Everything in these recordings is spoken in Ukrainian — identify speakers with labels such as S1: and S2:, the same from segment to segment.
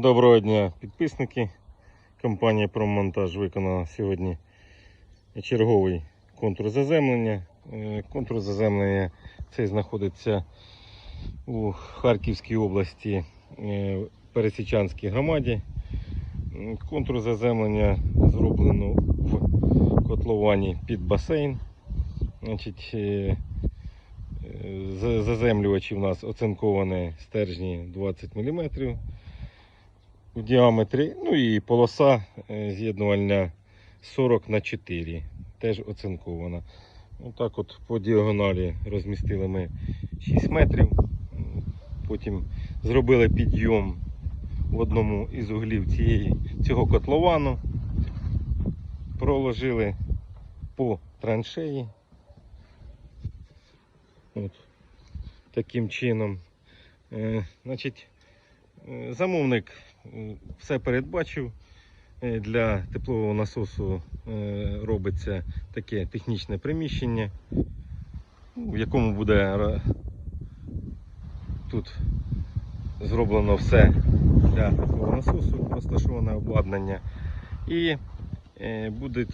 S1: Доброго дня, підписники. Компанія Промонтаж виконала сьогодні черговий контур заземлення. Е, Контур заземлення цей знаходиться у Харківській області е, Пересічанській громаді. Контур заземлення зроблено в котловані під басейн. Значить, е, за- заземлювачі в нас оцинковані стержні 20 мм в діаметрі. Ну і полоса е, з'єднувальна 40 на 4 теж оцинкована. Отак от по діагоналі розмістили ми 6 метрів. Потім зробили підйом в одному із углів цієї, цього котловану. Проложили по траншеї. От. Таким чином. Е, значить, е, замовник все передбачив. Е, Для теплового насосу е, робиться таке технічне приміщення, в якому буде тут зроблено все для теплового насосу, розташоване обладнання. І е, буде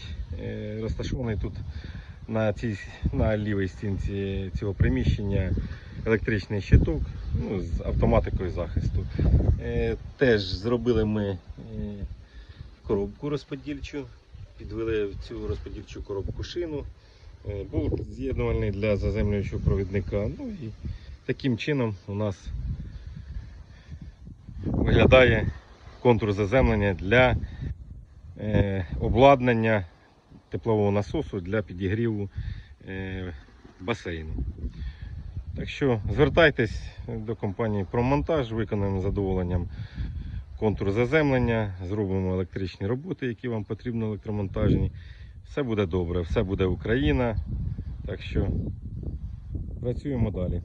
S1: розташований тут на, цій, на лівій стінці цього приміщення електричний щиток ну, з автоматикою захисту. Е, теж зробили ми е, коробку розподільчу, підвели в цю розподільчу коробку шину, е, болт з'єднувальний для заземлюючого провідника. Ну і таким чином у нас виглядає контур заземлення для обладнання теплового насосу для підігріву басейну. Так що звертайтесь до компанії Промонтаж, виконаємо з задоволенням контур заземлення, зробимо електричні роботи, які вам потрібні електромонтажні. Все буде добре, все буде Україна. Так що працюємо далі.